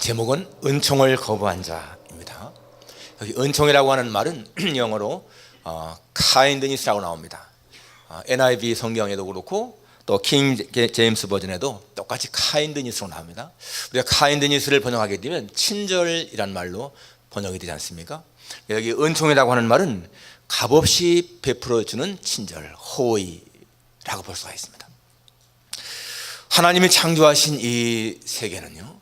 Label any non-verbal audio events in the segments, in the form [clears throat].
제목은 은총을 거부한 자입니다. 여기 은총이라고 하는 말은 [clears throat] 영어로 어, kindness라고 나옵니다. 어, NIV 성경에도 그렇고 또 킹 제임스 버전에도 똑같이 kindness로 나옵니다. 우리가 kindness를 번역하게 되면 친절이란 말로 번역이 되지 않습니까? 여기 은총이라고 하는 말은 값없이 베풀어 주는 친절, 호의라고 볼 수가 있습니다. 하나님이 창조하신 이 세계는요.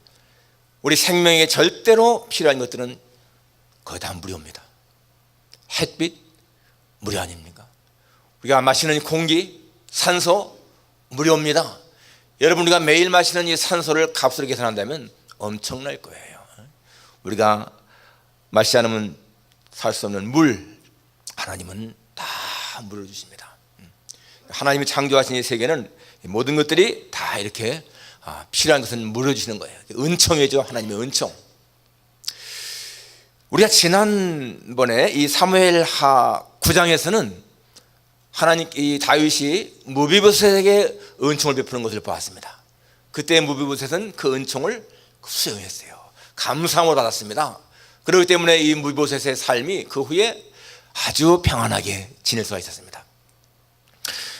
우리 생명에 절대로 필요한 것들은 거의 다 무료입니다. 햇빛 무료 아닙니까? 우리가 마시는 공기, 산소 무료입니다. 여러분 우리가 매일 마시는 이 산소를 값으로 계산한다면 엄청날 거예요. 우리가 마시지 않으면 살 수 없는 물 하나님은 다 물을 주십니다. 하나님이 창조하신 이 세계는 모든 것들이 다 이렇게 아, 필요한 것은 물어주시는 거예요. 은총이죠. 하나님의 은총. 우리가 지난번에 이 사무엘 하 9장에서는 하나님 이 다윗이 무비보셋에게 은총을 베푸는 것을 보았습니다. 그때 무비보셋은 그 은총을 수용했어요. 감사함을 받았습니다. 그렇기 때문에 이 무비보셋의 삶이 그 후에 아주 평안하게 지낼 수가 있었습니다.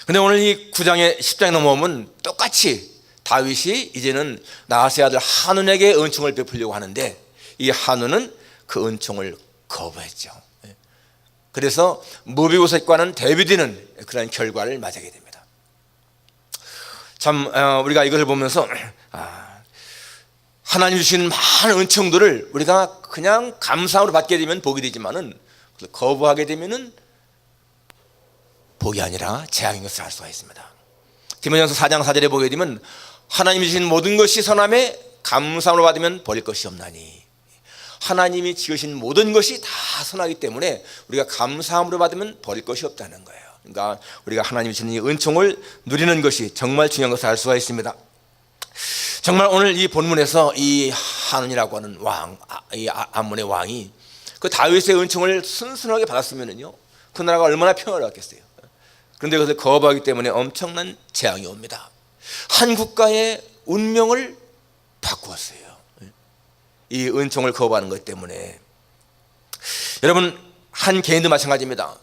근데 오늘 이 9장에 10장에 넘어오면 똑같이 다윗이 이제는 나하세 아들 한운에게 은총을 베풀려고 하는데 이 한운은 그 은총을 거부했죠. 그래서 무비보셋과는 대비되는 그런 결과를 맞게 됩니다. 참 어, 우리가 이것을 보면서 [clears throat] 아, 하나님 주신 많은 은총들을 우리가 그냥 감사함으로 받게 되면 복이 되지만은 거부하게 되면은 복이 아니라 재앙인 것을 알 수가 있습니다. 디모전서 4장 4절에 보게 되면 하나님이 주신 모든 것이 선함에 감사함으로 받으면 버릴 것이 없나니 하나님이 지으신 모든 것이 다 선하기 때문에 우리가 감사함으로 받으면 버릴 것이 없다는 거예요. 그러니까 우리가 하나님이 주는 이 은총을 누리는 것이 정말 중요한 것을 알 수가 있습니다. 정말 오늘 이 본문에서 이 한운이라고 하는 왕, 아, 이 암몬의 왕이 그 다윗의 은총을 순순하게 받았으면은요, 그 나라가 얼마나 평화로웠겠어요. 그런데 그것을 거부하기 때문에 엄청난 재앙이 옵니다. 한 국가의 운명을 바꾸었어요. 이 은총을 거부하는 것 때문에 여러분 한 개인도 마찬가지입니다.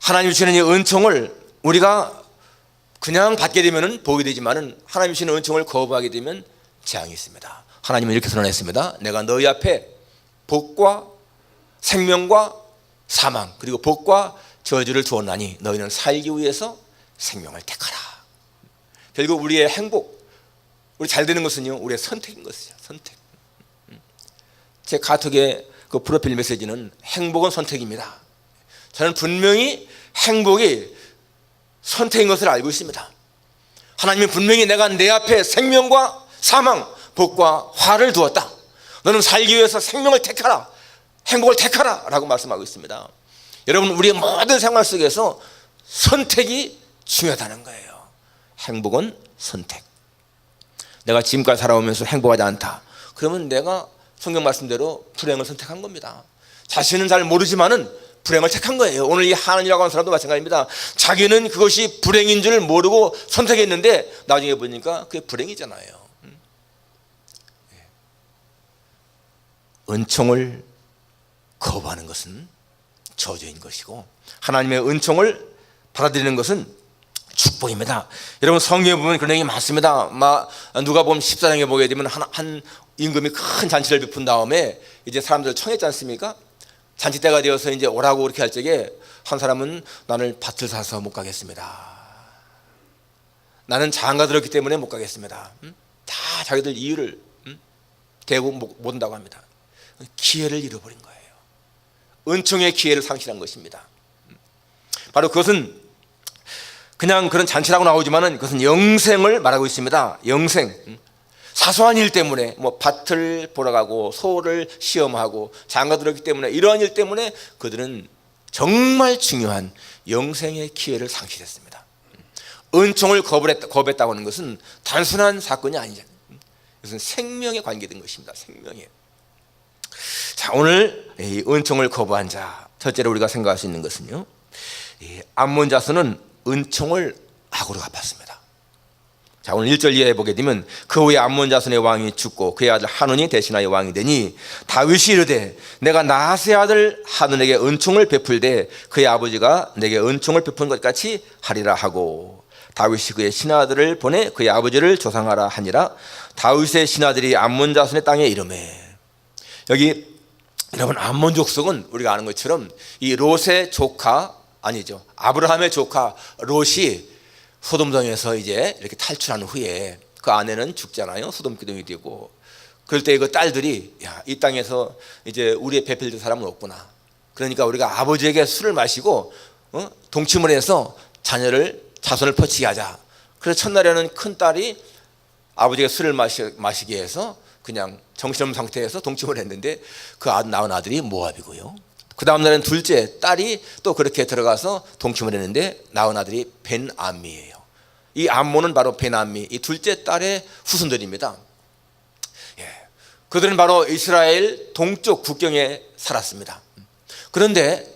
하나님 주시는 이 은총을 우리가 그냥 받게 되면 복이 되지만은 하나님 주시는 은총을 거부하게 되면 재앙이 있습니다. 하나님은 이렇게 선언했습니다. 내가 너희 앞에 복과 생명과 사망 그리고 복과 저주를 두었나니 너희는 살기 위해서 생명을 택하라. 결국 우리의 행복, 우리 잘 되는 것은요 우리의 선택인 것이죠. 선택. 제 카톡의 그 프로필 메시지는 행복은 선택입니다. 저는 분명히 행복이 선택인 것을 알고 있습니다. 하나님이 분명히 내가 내 앞에 생명과 사망, 복과 화를 두었다. 너는 살기 위해서 생명을 택하라. 행복을 택하라. 라고 말씀하고 있습니다. 여러분, 우리의 모든 생활 속에서 선택이 중요하다는 거예요. 행복은 선택. 내가 지금까지 살아오면서 행복하지 않다. 그러면 내가 성경 말씀대로 불행을 선택한 겁니다. 자신은 잘 모르지만은 불행을 택한 거예요. 오늘 이 하나님이라고 하는 사람도 마찬가지입니다. 자기는 그것이 불행인 줄 모르고 선택했는데 나중에 보니까 그게 불행이잖아요. 음? 예. 은총을 거부하는 것은 저주인 것이고 하나님의 은총을 받아들이는 것은 축복입니다. 여러분 성경에 보면 그런 얘기 많습니다. 누가 보면 14장에 보게 되면 한, 한 임금이 큰 잔치를 베푼 다음에 이제 사람들 청했지 않습니까? 잔치 때가 되어서 이제 오라고 그렇게 할 적에 한 사람은 나는 밭을 사서 못 가겠습니다. 나는 장가 들었기 때문에 못 가겠습니다. 음? 다 자기들 이유를 음? 대고 못 온다고 합니다. 기회를 잃어버린 거예요. 은총의 기회를 상실한 것입니다. 음? 바로 그것은 그냥 그런 잔치라고 나오지만은 그것은 영생을 말하고 있습니다. 영생. 사소한 일 때문에 뭐 밭을 보러 가고 소를 시험하고 장가 들었기 때문에 이러한 일 때문에 그들은 정말 중요한 영생의 기회를 상실했습니다. 은총을 거부했다고 하는 것은 단순한 사건이 아니잖아요. 이것은 생명에 관계된 것입니다. 생명에. 자, 오늘 이 은총을 거부한 자, 첫째로 우리가 생각할 수 있는 것은요. 암몬 자손은 은총을 악으로 갚았습니다. 자 오늘 1절 이하에 보게 되면 그 후에 암몬 자손의 왕이 죽고 그의 아들 한운이 대신하여 왕이 되니 다윗이 이르되 내가 나하스의 아들 한운에게 은총을 베풀되 그의 아버지가 내게 은총을 베푼 것 같이 하리라 하고 다윗이 그의 신하들을 보내 그의 아버지를 조상하라 하니라 다윗의 신하들이 암몬 자손의 땅에 이름에 여기 여러분 암몬 족속은 우리가 아는 것처럼 이 롯의 조카 아니죠 아브라함의 조카 롯이 소돔성에서 이제 이렇게 탈출한 후에 그 아내는 죽잖아요 소돔 기둥이 되고 그럴 때 그 딸들이 야 이 땅에서 이제 우리의 배필될 사람은 없구나 그러니까 우리가 아버지에게 술을 마시고 어? 동침을 해서 자녀를 자손을 퍼치게 하자 그래서 첫날에는 큰 딸이 아버지가 술을 마시, 마시게 해서 그냥 정신없는 상태에서 동침을 했는데 그 아, 낳은 아들이 모압이고요. 그 다음 날은 둘째 딸이 또 그렇게 들어가서 동침을 했는데 낳은 아들이 벤암미예요. 이 암모는 바로 벤암미, 이 둘째 딸의 후손들입니다. 예. 그들은 바로 이스라엘 동쪽 국경에 살았습니다. 그런데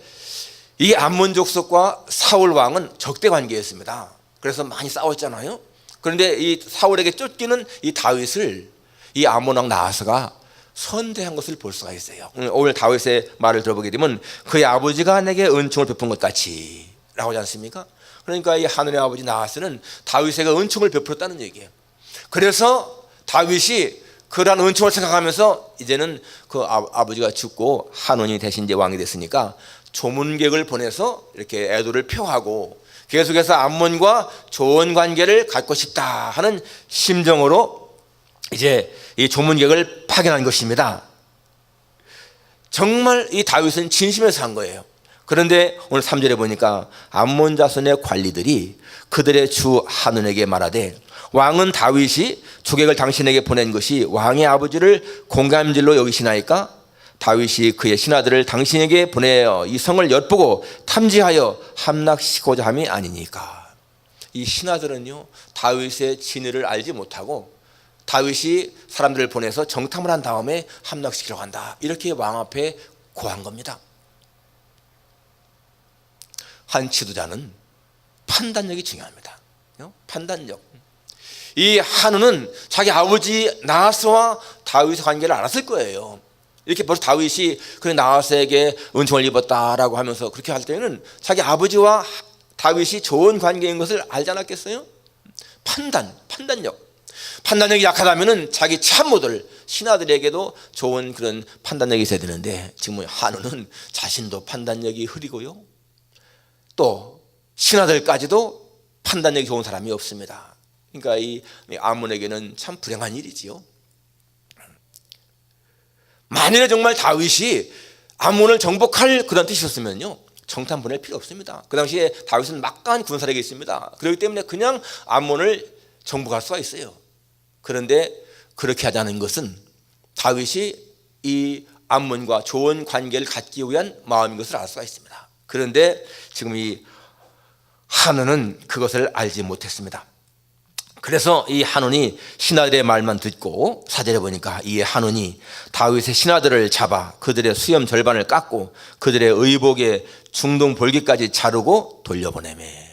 이 암몬 족 속과 사울 왕은 적대 관계였습니다. 그래서 많이 싸웠잖아요. 그런데 이 사울에게 쫓기는 이 다윗을 이 아몬 왕 나하스가 선대한 것을 볼 수가 있어요. 오늘 다윗의 말을 들어보게 되면 그의 아버지가 내게 은총을 베푼 것 같이 라고 하지 않습니까? 그러니까 이 하늘의 아버지 나하스는 다윗에게 은총을 베풀었다는 얘기예요. 그래서 다윗이 그러한 은총을 생각하면서 이제는 그 아, 아버지가 죽고 한원이 대신 이제 왕이 됐으니까 조문객을 보내서 이렇게 애도를 표하고 계속해서 암몬과 좋은 관계를 갖고 싶다 하는 심정으로 이제 이 조문객을 파견한 것입니다. 정말 이 다윗은 진심에서 한 거예요. 그런데 오늘 3절에 보니까 암몬 자손의 관리들이 그들의 주 하눈에게 말하되 왕은 다윗이 조객을 당신에게 보낸 것이 왕의 아버지를 공감질로 여기시나이까 다윗이 그의 신하들을 당신에게 보내어 이 성을 엿보고 탐지하여 함락시키고자 함이 아니니까 이 신하들은요 다윗의 진위를 알지 못하고 다윗이 사람들을 보내서 정탐을 한 다음에 함락시키려고 한다. 이렇게 왕 앞에 고한 겁니다. 한 지도자는 판단력이 중요합니다. 판단력. 이 한우는 자기 아버지 나하스와 다윗의 관계를 알았을 거예요. 이렇게 벌써 다윗이 그 나하스에게 은총을 입었다라고 하면서 그렇게 할 때는 자기 아버지와 다윗이 좋은 관계인 것을 알지 않았겠어요? 판단, 판단력. 판단력이 약하다면은 자기 참모들 신하들에게도 좋은 그런 판단력이 있어야 되는데 지금 한우는 자신도 판단력이 흐리고요. 또 신하들까지도 판단력이 좋은 사람이 없습니다. 그러니까 이 아문에게는 참 불행한 일이지요. 만일에 정말 다윗이 암몬을 정복할 그런 뜻이었으면요 정탐 보낼 필요 없습니다. 그 당시에 다윗은 막강한 군사력이 있습니다. 그렇기 때문에 그냥 암몬을 정복할 수가 있어요. 그런데 그렇게 하자는 것은 다윗이 이 암몬과 좋은 관계를 갖기 위한 마음인 것을 알 수가 있습니다. 그런데 지금 이 하느는 그것을 알지 못했습니다. 그래서 이 한온이 신하들의 말만 듣고 사절에 보니까 이 한온이 다윗의 신하들을 잡아 그들의 수염 절반을 깎고 그들의 의복의 중동 볼기까지 자르고 돌려보내매.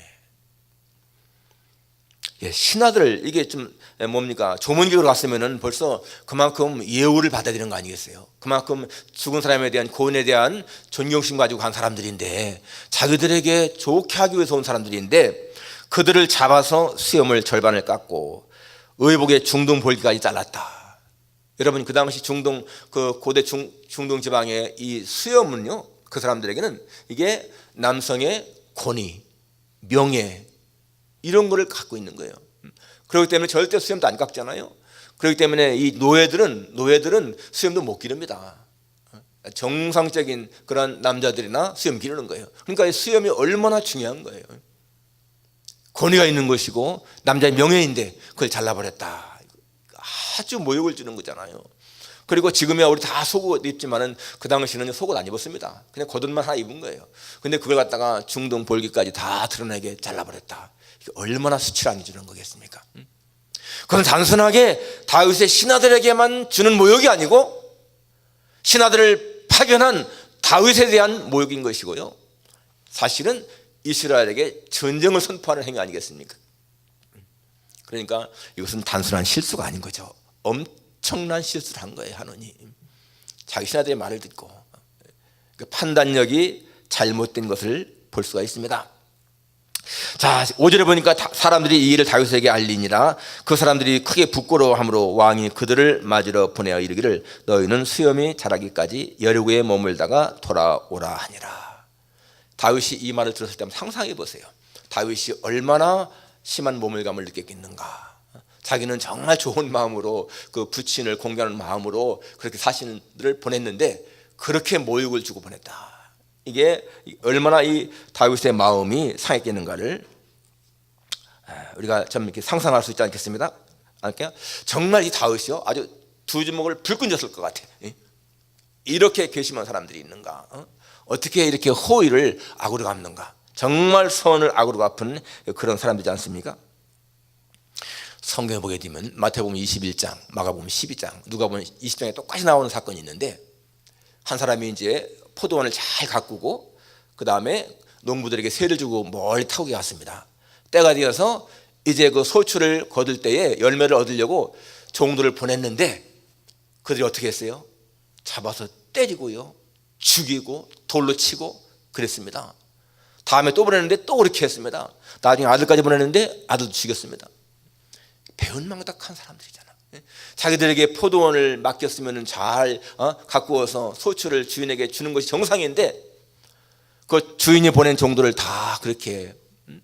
예, 신하들 이게 좀 뭡니까 조문객으로 갔으면은 벌써 그만큼 예우를 받아야 되는 거 아니겠어요? 그만큼 죽은 사람에 대한 고인에 대한 존경심 가지고 간 사람들인데 자기들에게 좋게 하기 위해서 온 사람들인데 그들을 잡아서 수염을 절반을 깎고 의복의 중동 볼기까지 잘랐다. 여러분 그 당시 중동 그 고대 중, 중동 지방의 이 수염은요 그 사람들에게는 이게 남성의 권위, 명예 이런 거를 갖고 있는 거예요. 그렇기 때문에 절대 수염도 안 깎잖아요. 그렇기 때문에 이 노예들은 노예들은 수염도 못 기릅니다. 정상적인 그런 남자들이나 수염 기르는 거예요. 그러니까 수염이 얼마나 중요한 거예요. 권위가 있는 것이고 남자의 명예인데 그걸 잘라버렸다. 아주 모욕을 주는 거잖아요. 그리고 지금이야 우리 다 속옷 입지만은 그 당시는 속옷 안 입었습니다. 그냥 겉옷만 하나 입은 거예요. 근데 그걸 갖다가 중동 볼기까지 다 드러내게 잘라버렸다. 얼마나 안 주는 거겠습니까? 그건 단순하게 다윗의 신하들에게만 주는 모욕이 아니고 신하들을 파견한 다윗에 대한 모욕인 것이고요. 사실은 이스라엘에게 전쟁을 선포하는 행위 아니겠습니까? 그러니까 이것은 단순한 실수가 아닌 거죠. 엄청난 실수를 한 거예요, 하느님. 자기 신하들의 말을 듣고 그 판단력이 잘못된 것을 볼 수가 있습니다. 자, 5절에 보니까 다- 사람들이 이 일을 다윗에게 알리니라 그 사람들이 크게 부끄러워함으로 왕이 그들을 맞으러 보내어 이르기를 너희는 수염이 자라기까지 여리고에 머물다가 돌아오라 하니라. 다윗이 이 말을 들었을 때 한번 상상해 보세요. 다윗이 얼마나 심한 모멸감을 느꼈겠는가. 자기는 정말 좋은 마음으로 그 부친을 공개하는 마음으로 그렇게 사신을 보냈는데 그렇게 모욕을 주고 보냈다. 이게 얼마나 이 다윗의 마음이 상했겠는가를 아, 우리가 좀 이렇게 상상할 수 있지 않겠습니다? 않을까요? 정말 이 다윗이요 아주 두 주먹을 불끈 졌을 것 같아. 예? 이렇게 괘씸한 사람들이 있는가? 어? 어떻게 이렇게 호의를 악으로 갚는가? 정말 선을 악으로 갚은 그런 사람들이지 않습니까? 성경에 보게 되면 마태복음 21장, 마가복음 12장, 누가복음 20장에 똑같이 나오는 사건이 있는데 한 사람이 이제 포도원을 잘 가꾸고 그 다음에 농부들에게 세를 주고 멀리 타고 갔습니다. 때가 되어서 이제 그 소출을 거둘 때에 열매를 얻으려고 종들을 보냈는데 그들이 어떻게 했어요? 잡아서 때리고요, 죽이고 돌로 치고 그랬습니다. 다음에 또 보냈는데 또 그렇게 했습니다. 나중에 아들까지 보냈는데 아들도 죽였습니다. 배은망덕한 사람들이잖아. 예? 자기들에게 포도원을 맡겼으면 잘 어? 가꾸어서 소출을 주인에게 주는 것이 정상인데 그 주인이 보낸 종들을 다 그렇게 음,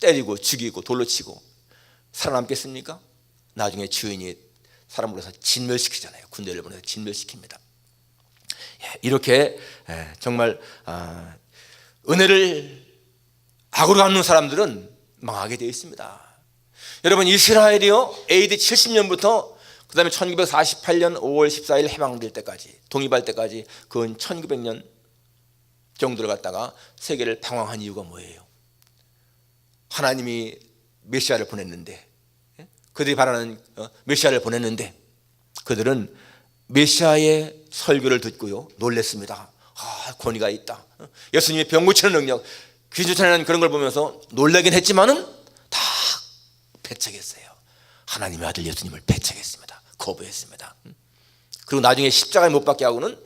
때리고 죽이고 돌로 치고 살아남겠습니까? 나중에 주인이 사람을 보내서 진멸시키잖아요. 군대를 보내서 진멸시킵니다. 예, 이렇게 예, 정말 아, 은혜를 악으로 갚는 사람들은 망하게 되어 있습니다. 여러분 이스라엘이요 AD 70년부터 그 다음에 1948년 5월 14일 해방될 때까지 독립할 때까지 그 1900년 정도를 갖다가 세계를 방황한 이유가 뭐예요? 하나님이 메시아를 보냈는데 예? 그들이 바라는 어, 메시아를 보냈는데 그들은 메시아의 설교를 듣고요 놀랬습니다. 아 권위가 있다. 어? 예수님의 병 고치는 능력, 귀신 쫓아내는 그런 걸 보면서 놀라긴 했지만은 다 배척했어요. 하나님의 아들 예수님을 배척했습니다. 거부했습니다. 그리고 나중에 십자가에 못 박게 하고는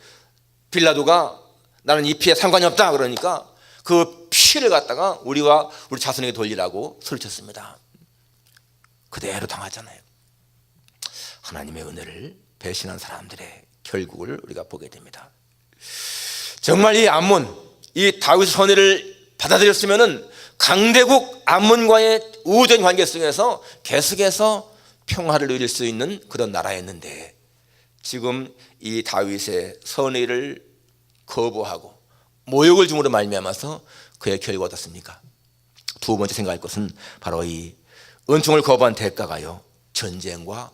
빌라도가 나는 이 피에 상관이 없다 그러니까 그 피를 갖다가 우리와 우리 자손에게 돌리라고 소리쳤습니다. 그대로 당하잖아요. 하나님의 은혜를 배신한 사람들의 결국을 우리가 보게 됩니다. 정말 이 암몬, 이 다윗 선회를 받아들였으면은 강대국 암몬과의 우전 관계 속에서 계속해서 평화를 누릴 수 있는 그런 나라였는데 지금 이 다윗의 선의를 거부하고 모욕을 중으로 말미암아서 그의 결과 어떻습니까? 두 번째 생각할 것은 바로 이 은총을 거부한 대가가요 전쟁과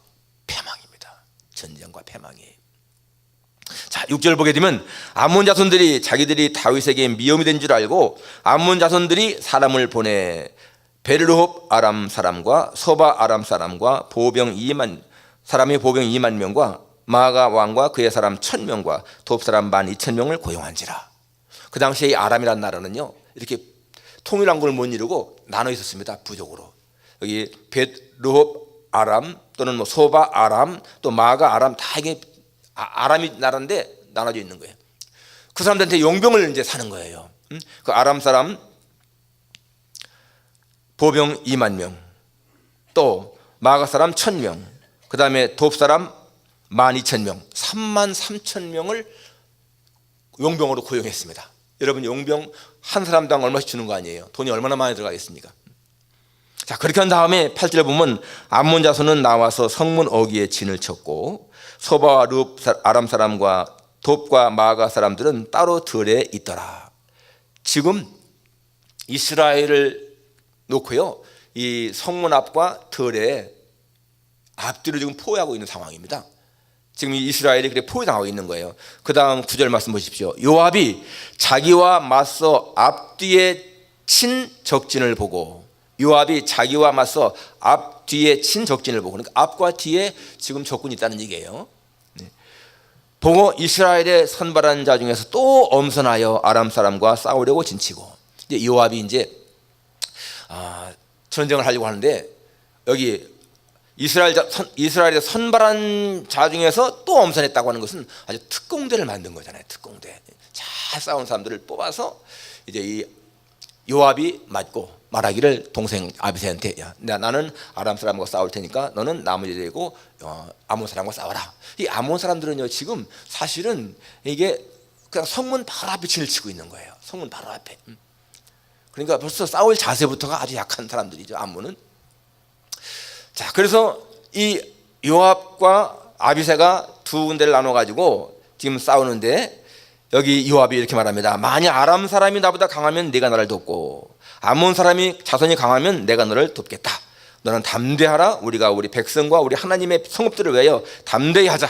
패망입니다. 전쟁과 패망이에요. 자, 6절 보게 되면 암몬 자손들이 자기들이 다윗에게 미움이 된 줄 알고 암몬 자손들이 사람을 보내 베르홉 아람 사람과 소바 아람 사람과 보병 2만 사람이 보병 2만 명과 마가 왕과 그의 사람 1000명과 돕 사람 12,000명을 고용한지라. 그 당시에 이 아람이라는 나라는요. 이렇게 통일한 걸못 이루고 나눠 있었습니다. 부족으로. 여기 베르홉 아람 또는 뭐 소바 아람 또 마가 아람 다 이게 아- 아람이 나라인데 나눠져 있는 거예요. 그 사람들한테 용병을 이제 사는 거예요. 음? 그 아람 사람 보병 2만 명, 또 마가 사람 1000명, 그 다음에 돕 사람 12,000명, 3만 3천 명을 용병으로 고용했습니다. 여러분 용병 한 사람당 얼마씩 주는 거 아니에요? 돈이 얼마나 많이 들어가겠습니까? 자 그렇게 한 다음에 8절에 보면 암몬 자손은 나와서 성문 어기에 진을 쳤고 소바와 룹 사- 아람 사람과 돕과 마가 사람들은 따로 들에 있더라. 지금 이스라엘을 놓고요 이 성문 앞과 들에 앞뒤로 지금 포위하고 있는 상황입니다. 지금 이 이스라엘이 그렇게 포위당하고 있는 거예요. 그 다음 구절 말씀 보십시오. 요압이 자기와 맞서 앞뒤에 친 적진을 보고 요압이 자기와 맞서 앞 뒤에 친 적진을 보고 그러니까 앞과 뒤에 지금 적군이 있다는 얘기예요. 네. 보고 이스라엘의 선발한 자 중에서 또 엄선하여 아람 사람과 싸우려고 진치고 이제 요압이 이제 아, 전쟁을 하려고 하는데 여기 이스라엘 자, 선, 이스라엘의 선발한 자 중에서 또 엄선했다고 하는 것은 아주 특공대를 만든 거잖아요. 특공대. 잘 싸운 사람들을 뽑아서 이제 이 요압이 맞고 말하기를 동생 아비세한테 야, 나- 나는 아람 사람과 싸울 테니까 너는 나머지 되고 어, 아몬 사람과 싸워라. 이 아몬 사람들은요 지금 사실은 이게 그냥 성문 바로 앞에 진을 치고 있는 거예요. 성문 바로 앞에. 음. 그러니까 벌써 싸울 자세부터가 아주 약한 사람들이죠. 아몬은. 자, 그래서 이 요압과 아비세가 두 군데를 나눠 가지고 지금 싸우는데 여기 요압이 이렇게 말합니다. 만약 아람 사람이 나보다 강하면 네가 나를 돕고 아몬 사람이 자손이 강하면 내가 너를 돕겠다. 너는 담대하라. 우리가 우리 백성과 우리 하나님의 성읍들을 위하여 담대히 하자.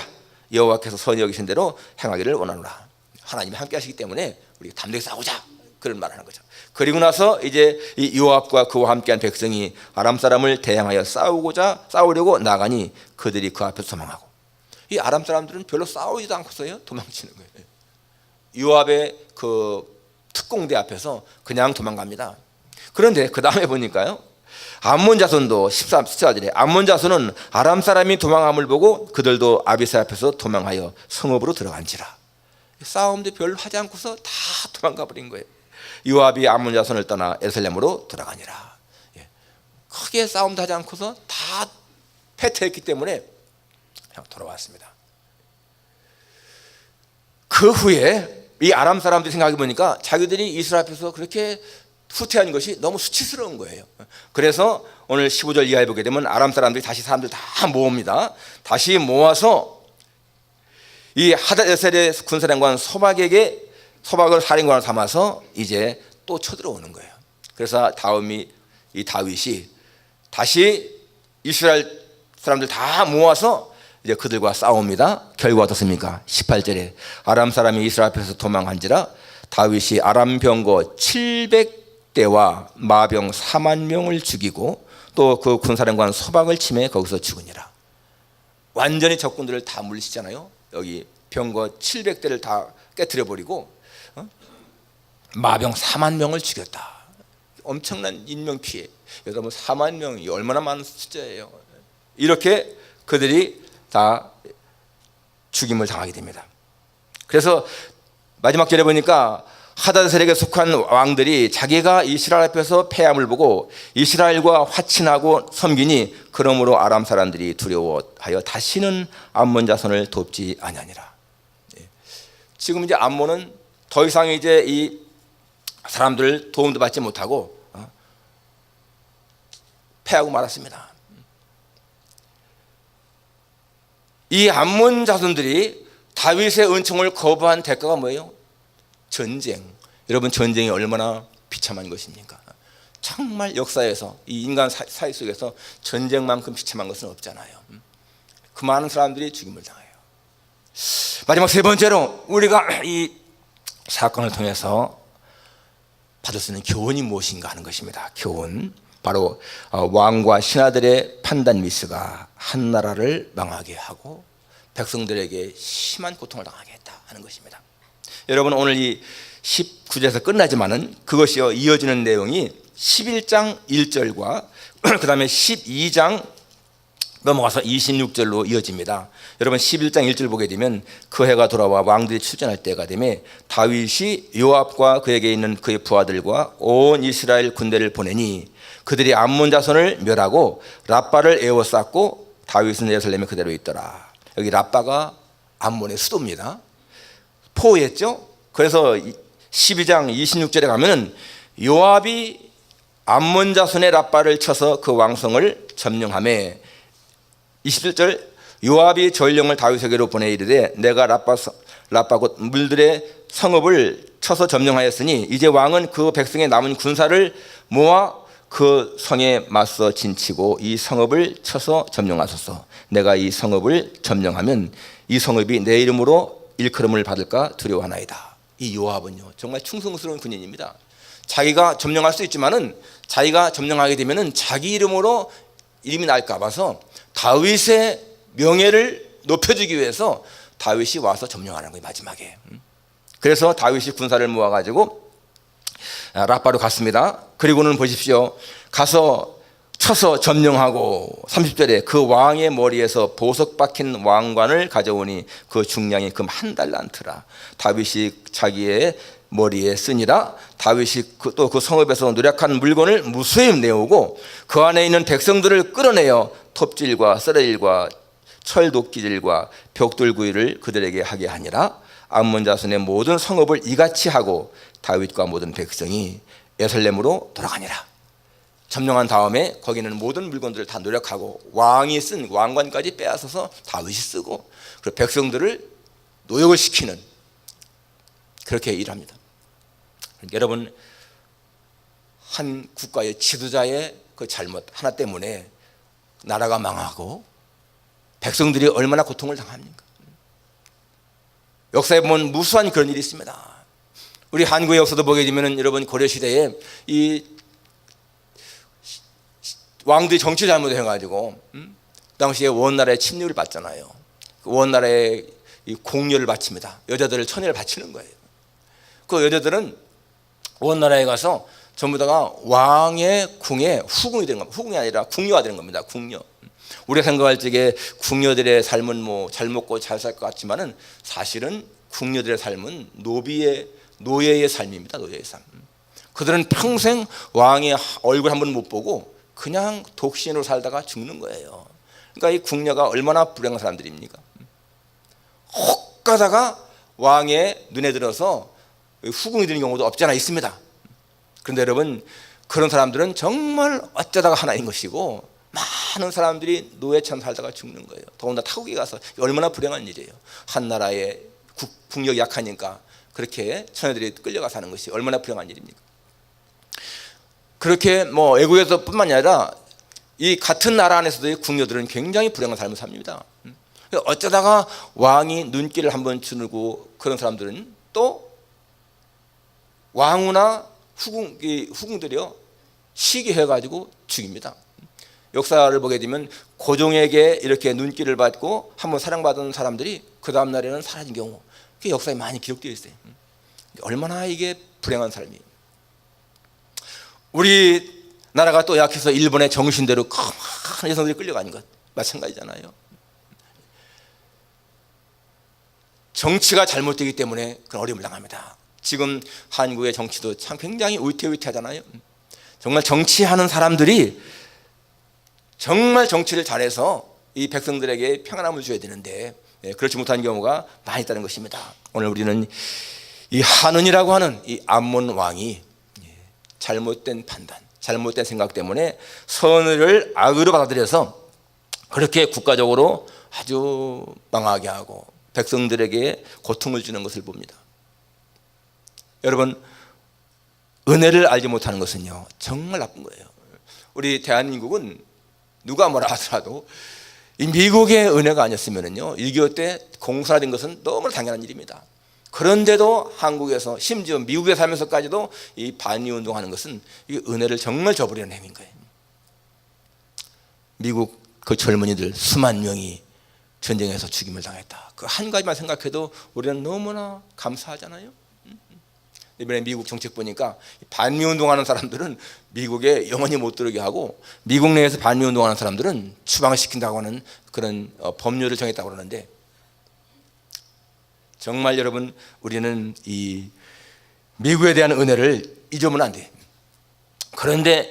여호와께서 선히 여기신 대로 행하기를 원하노라. 하나님이 함께 하시기 때문에 우리 담대히 싸우자. 그런 말을 하는 거죠. 그리고 나서 이제 이 요압과 그와 함께한 백성이 아람 사람을 대항하여 싸우고자 싸우려고 나가니 그들이 그 앞에서 도망하고 이 아람 사람들은 별로 싸우지도 않고서요 도망치는 거예요. 요압의 그 특공대 앞에서 그냥 도망갑니다. 그런데 그 다음에 보니까요. 암몬 자손도 13, 14절에 암몬 자손은 아람 사람이 도망함을 보고 그들도 아비세 앞에서 도망하여 성읍으로 들어간지라. 싸움도 별로 하지 않고서 다 도망가 버린 거예요. 요압이 암몬 자손을 떠나 에슬렘으로 들어가니라. 예. 크게 싸움도 하지 않고서 다 패퇴했기 때문에 그냥 돌아왔습니다. 그 후에 이 아람 사람들이 생각해 보니까 자기들이 이스라엘 앞에서 그렇게 후퇴한 것이 너무 수치스러운 거예요. 그래서 오늘 15절 이하에 보게 되면 아람 사람들이 다시 사람들 다 모읍니다. 다시 모아서 이 하다에셀의 군사령관 소박에게 소박을 사령관을 삼아서 이제 또 쳐들어오는 거예요. 그래서 다음이 이 다윗이 다시 이스라엘 사람들 다 모아서 이제 그들과 싸웁니다. 결과가 어떻습니까? 18절에 아람 사람이 이스라엘 앞에서 도망한지라 다윗이 아람 병거 700 대와 마병 4만 명을 죽이고 또 그 군사령관 소박을 침해 거기서 죽으니라. 완전히 적군들을 다 물리치잖아요. 여기 병거 700대를 다 깨뜨려 버리고 어? 마병 4만 명을 죽였다. 엄청난 인명 피해. 여러분 4만 명이 얼마나 많은 숫자예요. 이렇게 그들이 다 죽임을 당하게 됩니다. 그래서 마지막 절에 보니까 하다셀에게 속한 왕들이 자기가 이스라엘 앞에서 패함을 보고 이스라엘과 화친하고 섬기니 그러므로 아람 사람들이 두려워하여 다시는 암몬 자손을 돕지 아니하니라. 예. 지금 이제 암몬은 더 이상 이제 이 사람들 도움도 받지 못하고 어? 패하고 말았습니다. 이 암몬 자손들이 다윗의 은총을 거부한 대가가 뭐예요? 전쟁. 여러분 전쟁이 얼마나 비참한 것입니까? 정말 역사에서 이 인간 사- 사회 속에서 전쟁만큼 비참한 것은 없잖아요. 음? 그 많은 사람들이 죽임을 당해요. 마지막 세 번째로 우리가 이 사건을 통해서 받을 수 있는 교훈이 무엇인가 하는 것입니다. 교훈. 바로 어, 왕과 신하들의 판단 미스가 한 나라를 망하게 하고 백성들에게 심한 고통을 당하게 했다 하는 것입니다. 여러분 오늘 이 19절에서 끝나지만은 그것이요 이어지는 내용이 11장 1절과 [clears throat] 그다음에 12장 넘어가서 26절로 이어집니다. 여러분 11장 1절 보게 되면 그 해가 돌아와 왕들이 출전할 때가 되매 다윗이 요압과 그에게 있는 그의 부하들과 온 이스라엘 군대를 보내니 그들이 암몬 자손을 멸하고 라빠를 에워쌌고 다윗은 예루살렘에 그대로 있더라. 여기 라빠가 암몬의 수도입니다. 포했죠. 그래서 12장 26절에 가면은 요압이 암몬 자손의 라빠를 쳐서 그 왕성을 점령함에 27절 요압이 전령을 다윗에게로 보내 이르되 내가 라빠 라빠 곧 물들의 성읍을 쳐서 점령하였으니 이제 왕은 그 백성의 남은 군사를 모아 그 성에 맞서 진치고 이 성읍을 쳐서 점령하소서. 내가 이 성읍을 점령하면 이 성읍이 내 이름으로 일컬음을 받을까 두려워하나이다. 이 요압은요 정말 충성스러운 군인입니다. 자기가 점령할 수 있지만은 자기가 점령하게 되면은 자기 이름으로 이름이 날까 봐서 다윗의 명예를 높여주기 위해서 다윗이 와서 점령하는 거예요 마지막에. 그래서 다윗이 군사를 모아가지고 라빠로 갔습니다. 그리고는 보십시오. 가서 쳐서 점령하고 30절에 그 왕의 머리에서 보석 박힌 왕관을 가져오니 그 중량이 금 한 달란트라. 다윗이 자기의 머리에 쓰니라. 다윗이 또그 성읍에서 노력한 물건을 무수히 내오고 그 안에 있는 백성들을 끌어내어 톱질과 썰어일과 철도끼질과 벽돌구이를 그들에게 하게 하니라. 암몬 자손의 모든 성읍을 이같이 하고 다윗과 모든 백성이 예살렘으로 돌아가니라 점령한 다음에 거기는 모든 물건들을 다 노력하고 왕이 쓴 왕관까지 빼앗아서 다윗이 쓰고 그리고 백성들을 노역을 시키는 그렇게 일합니다. 그러니까 여러분 한 국가의 지도자의 그 잘못 하나 때문에 나라가 망하고 백성들이 얼마나 고통을 당합니까? 역사에 보면 무수한 그런 일이 있습니다. 우리 한국의 역사도 보게 되면 여러분 고려 시대에 이 왕들이 정치 잘못 해 가지고 음? 그 당시에 원나라의 침략을 받잖아요. 그 원나라의 이 공료를 바칩니다. 여자들을 천여를 바치는 거예요. 그 여자들은 원나라에 가서 전부 다가 왕의 궁에 후궁이 되는 겁니다. 후궁이 아니라 궁녀가 되는 겁니다. 궁녀. 우리가 생각할 적에 궁녀들의 삶은 뭐 잘 먹고 잘 살 것 같지만은 사실은 궁녀들의 삶은 노비의 노예의 삶입니다. 노예의 삶. 그들은 평생 왕의 얼굴 한 번 못 보고 그냥 독신으로 살다가 죽는 거예요. 그러니까 이 궁녀가 얼마나 불행한 사람들입니까? 혹 가다가 왕의 눈에 들어서 후궁이 되는 경우도 없지 않아 있습니다. 그런데 여러분 그런 사람들은 정말 어쩌다가 하나인 것이고 많은 사람들이 노예처럼 살다가 죽는 거예요. 더군다나 타국에 가서 얼마나 불행한 일이에요. 한 나라의 국, 국력이 약하니까 그렇게 처녀들이 끌려가 사는 것이 얼마나 불행한 일입니까? 그렇게 뭐 애국에서뿐만이 아니라 이 같은 나라 안에서도 이 궁녀들은 굉장히 불행한 삶을 삽니다. 어쩌다가 왕이 눈길을 한번 주고 그런 사람들은 또 왕후나 후궁 이 후궁들이요 시기해 가지고 죽입니다. 역사를 보게 되면 고종에게 이렇게 눈길을 받고 한번 사랑받은 사람들이 그 다음 날에는 사라진 경우 그게 역사에 많이 기록되어 있어요. 얼마나 이게 불행한 삶이에요. 우리 나라가 또 약해서 일본의 정신대로 큰 여성들이 끌려가는 것 마찬가지잖아요. 정치가 잘못되기 때문에 그런 어려움을 당합니다. 지금 한국의 정치도 참 굉장히 위태위태하잖아요. 정말 정치하는 사람들이 정말 정치를 잘해서 이 백성들에게 평안함을 줘야 되는데 예, 그렇지 못한 경우가 많이 있다는 것입니다. 오늘 우리는 이 한은이라고 하는 이 암몬 왕이 예, 잘못된 판단, 잘못된 생각 때문에 선을 악으로 받아들여서 그렇게 국가적으로 아주 망하게 하고 백성들에게 고통을 주는 것을 봅니다. 여러분 은혜를 알지 못하는 것은요 정말 나쁜 거예요. 우리 대한민국은 누가 뭐라 하더라도 이 미국의 은혜가 아니었으면요 6.25 때 공산화된 것은 너무 당연한 일입니다. 그런데도 한국에서 심지어 미국에 살면서까지도 이 반미 운동하는 것은 이 은혜를 정말 저버리는 행위인 거예요. 미국 그 젊은이들 수만 명이 전쟁에서 죽임을 당했다. 그 한 가지만 생각해도 우리는 너무나 감사하잖아요. 이번에 미국 정책 보니까 반미 운동하는 사람들은 미국에 영원히 못 들어오게 하고 미국 내에서 반미 운동하는 사람들은 추방시킨다고 하는 그런 어, 법률을 정했다고 그러는데 정말 여러분 우리는 이 미국에 대한 은혜를 잊으면 안 돼. 그런데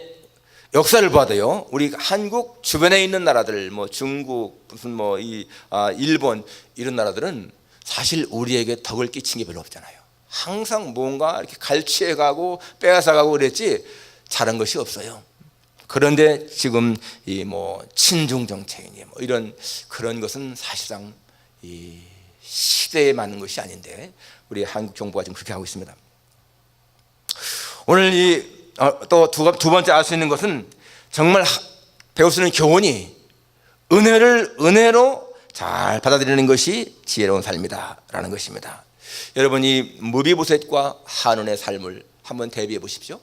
역사를 봐도요. 우리 한국 주변에 있는 나라들 뭐 중국 무슨 뭐이 아, 일본 이런 나라들은 사실 우리에게 덕을 끼친 게 별로 없잖아요. 항상 뭔가 이렇게 갈취해 가고 빼앗아 가고 그랬지 잘한 것이 없어요. 그런데 지금 이 뭐 친중 정책이니 뭐 이런 그런 것은 사실상 이 시대에 맞는 것이 아닌데 우리 한국 정부가 지금 그렇게 하고 있습니다. 오늘 이 또두 두 번째 알 수 있는 것은 정말 배울 수 있는 교훈이 은혜를 은혜로 잘 받아들이는 것이 지혜로운 삶이다라는 것입니다. 여러분 이 무비보셋과 한운의 삶을 한번 대비해 보십시오.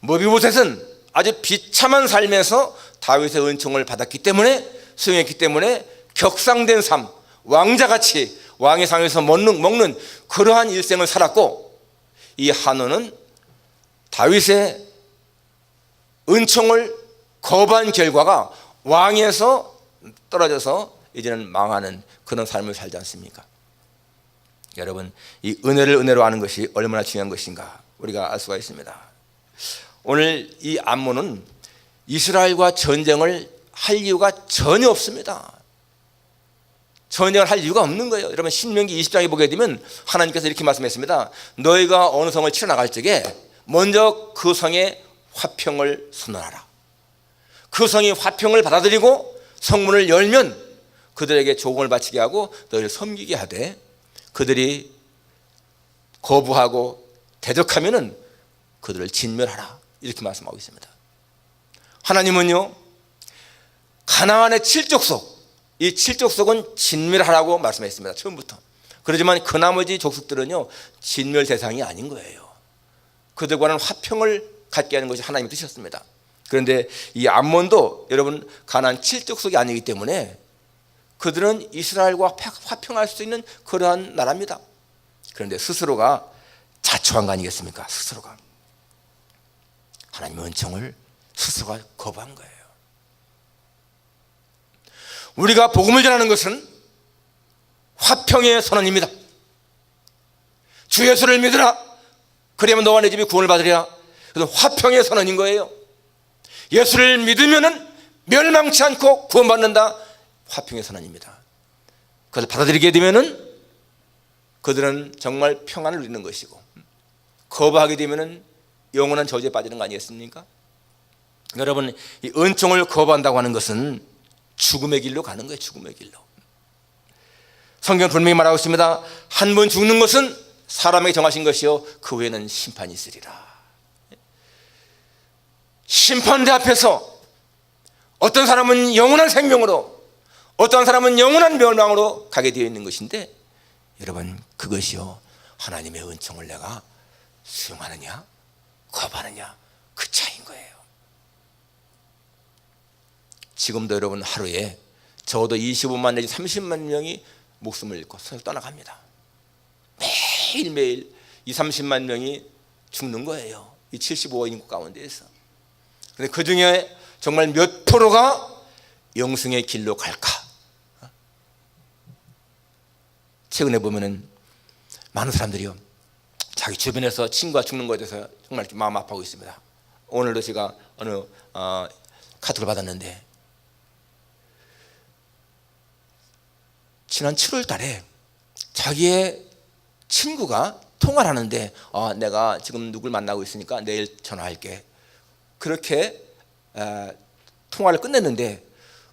무비보셋은 아주 비참한 삶에서 다윗의 은총을 받았기 때문에 수용했기 때문에 격상된 삶, 왕자같이 왕의 상에서 먹는, 먹는 그러한 일생을 살았고 이 한운은 다윗의 은총을 거부한 결과가 왕에서 떨어져서 이제는 망하는 그런 삶을 살지 않습니까? 여러분 이 은혜를 은혜로 아는 것이 얼마나 중요한 것인가 우리가 알 수가 있습니다. 오늘 이 암몬은 이스라엘과 전쟁을 할 이유가 전혀 없습니다. 전쟁을 할 이유가 없는 거예요. 여러분 신명기 20장에 보게 되면 하나님께서 이렇게 말씀했습니다. 너희가 어느 성을 치러 나갈 적에 먼저 그 성에 화평을 선언하라. 그 성이 화평을 받아들이고 성문을 열면 그들에게 조공을 바치게 하고 너희를 섬기게 하되 그들이 거부하고 대적하면은 그들을 진멸하라. 이렇게 말씀하고 있습니다. 하나님은요. 가나안의 칠족속 이 칠족속은 진멸하라고 말씀했습니다. 처음부터. 그러지만 그 나머지 족속들은요. 진멸 대상이 아닌 거예요. 그들과는 화평을 갖게 하는 것이 하나님의 뜻이었습니다. 그런데 이 암몬도 여러분 가나안 칠족속이 아니기 때문에 그들은 이스라엘과 화평할 수 있는 그러한 나라입니다. 그런데 스스로가 자초한 거 아니겠습니까? 스스로가 하나님의 은총을 스스로가 거부한 거예요. 우리가 복음을 전하는 것은 화평의 선언입니다. 주 예수를 믿으라. 그러면 너와 내 집이 구원을 받으리라. 그래서 화평의 선언인 거예요. 예수를 믿으면은 멸망치 않고 구원받는다. 화평의 선언입니다. 그걸 받아들이게 되면은 그들은 정말 평안을 누리는 것이고 거부하게 되면은 영원한 저주에 빠지는 거 아니겠습니까? 여러분 이 은총을 거부한다고 하는 것은 죽음의 길로 가는 거예요. 죽음의 길로. 성경 분명히 말하고 있습니다. 한 번 죽는 것은 사람에게 정하신 것이요 그 후에는 심판이 있으리라. 심판대 앞에서 어떤 사람은 영원한 생명으로 어떤 사람은 영원한 멸망으로 가게 되어 있는 것인데 여러분 그것이요 하나님의 은총을 내가 수용하느냐 거부하느냐 그 차이인 거예요. 지금도 여러분 하루에 적어도 25만 내지 30만 명이 목숨을 잃고 세상 떠나갑니다. 매일매일 2, 30만 명이 죽는 거예요. 이 75억 인구 가운데에서. 근데 그 중에 정말 몇 프로가 영승의 길로 갈까? 최근에 보면은 많은 사람들이요. 자기 주변에서 친구가 죽는 것에 대해서 정말 마음 아파하고 있습니다. 오늘도 제가 어느 어, 카톡을 받았는데 지난 7월 달에 자기의 친구가 통화를 하는데 아, 내가 지금 누굴 만나고 있으니까 내일 전화할게. 그렇게 에, 통화를 끝냈는데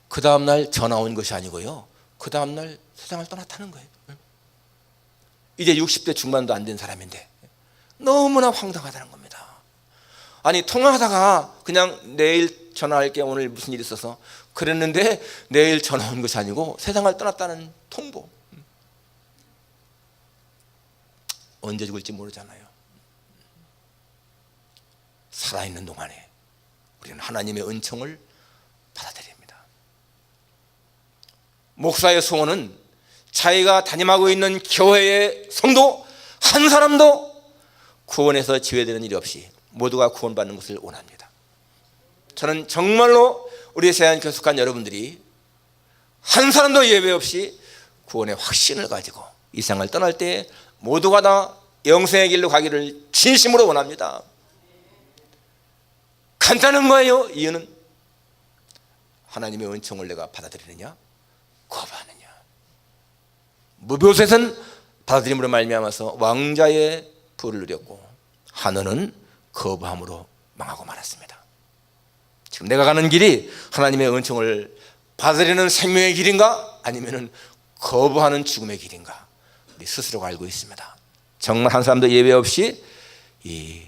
그 다음 날 전화 온 것이 아니고요. 그 다음 날 세상을 떠났다는 거예요. 이제 60대 중반도 안 된 사람인데 너무나 황당하다는 겁니다. 아니 통화하다가 그냥 내일 전화할게 오늘 무슨 일 있어서 그랬는데 내일 전화 온 것이 아니고 세상을 떠났다는 통보. 언제 죽을지 모르잖아요. 살아있는 동안에 우리는 하나님의 은총을 받아들입니다. 목사의 소원은 자기가 담임하고 있는 교회의 성도 한 사람도 구원에서 지외되는 일이 없이 모두가 구원받는 것을 원합니다. 저는 정말로 우리 세안 교숙한 여러분들이 한 사람도 예외 없이 구원의 확신을 가지고 이 세상을 떠날 때 모두가 다 영생의 길로 가기를 진심으로 원합니다. 간단한 거예요. 이유는 하나님의 은총을 내가 받아들이느냐, 거부하느냐. 무교셋은 받아들임으로 말미암아서 왕자의 부를 누렸고 한우는 거부함으로 망하고 말았습니다. 지금 내가 가는 길이 하나님의 은총을 받아들이는 생명의 길인가 아니면은 거부하는 죽음의 길인가 우리 스스로가 알고 있습니다. 정말 한 사람도 예외 없이 이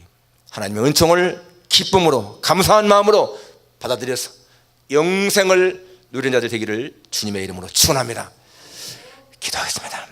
하나님의 은총을 기쁨으로 감사한 마음으로 받아들여서 영생을 누리는 자들 되기를 주님의 이름으로 축원합니다. 기도하겠습니다.